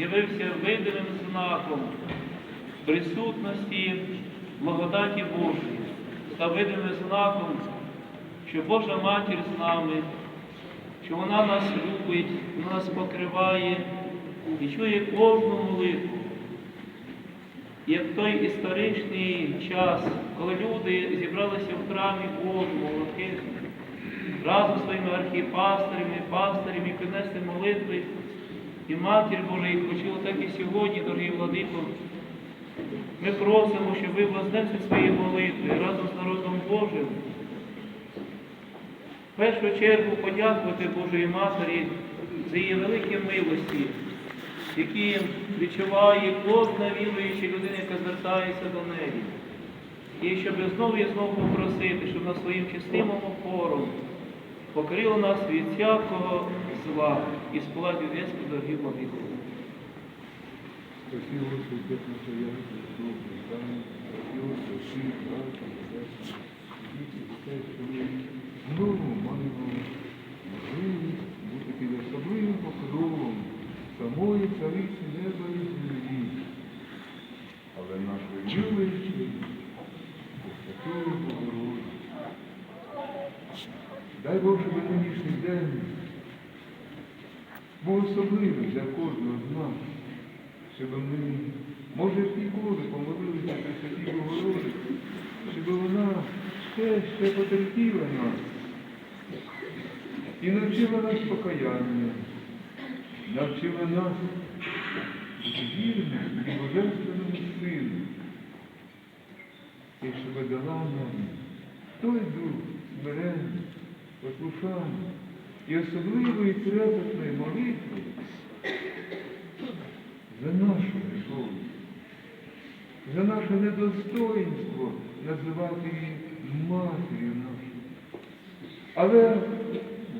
явився видимим знаком присутності благодаті Божої, став видимим знаком, що Божа Матір з нами, що вона нас любить, вона нас покриває і чує кожну молитву. Як той історичний час, коли люди зібралися в храмі Латиску, разом з своїми архіпастирями, пастирями принесли молитви, і Матір Божа їх так і сьогодні, дорогі владико, ми просимо, щоб ви вознесли свої молитви разом з народом Божим. В першу чергу подякувати Божої Матері за її великі милості, які відчуває кожна віруюча людина, яка звертається до неї. І щоб знову і знову попросити, щоб на своїм чистим опором покрило нас від всякого зла і спала в'язку дорогі молитви. Спасибо, спасибо, братья, братья, діти, сестри, знову маємо можливість бути під особливим покровом самої цариці Дай Бог, щоб нинішній день був особливий для кожного з нас щоб ми, може, ніколи помолилися при Святій Богородиці, щоб вона ще, ще потерпіла нас і навчила нас покаяння, навчила нас вірним і божественному сину, і щоб дала нам послушання і особливої трепетної молитви, за нашу совість, за наше недостоїнство називати її матір'ю нашою. Але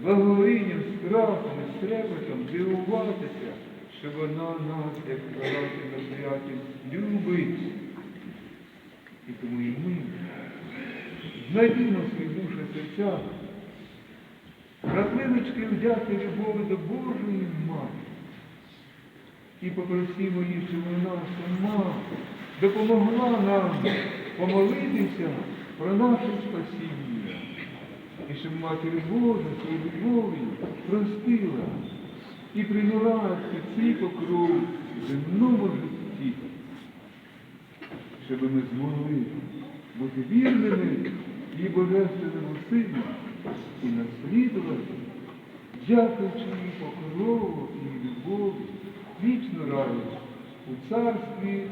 благовінням, страхом і трепетом дивуватися, що вона нас, як сказав настоятель, любить. І тому і ми знайдімо свої душі серця, краплиночки вдяти любові до Божої Матері. І попросимо її, щоб вона сама допомогла нам помолитися про наше спасіння. І щоб Матір Божа своєю любов'ю простила і прийняла ці покров земному житті, щоб ми змогли бути вірними і божественному сину наслідувати, дякуючи їй покрову і любові вічну радість у царстві,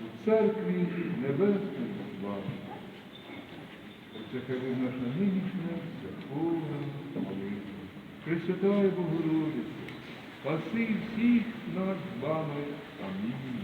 у церкві небесної слави. Це хай наша нинішня законна молитва. Пресвятая Богородиця, спаси всіх нас з вами. Амінь.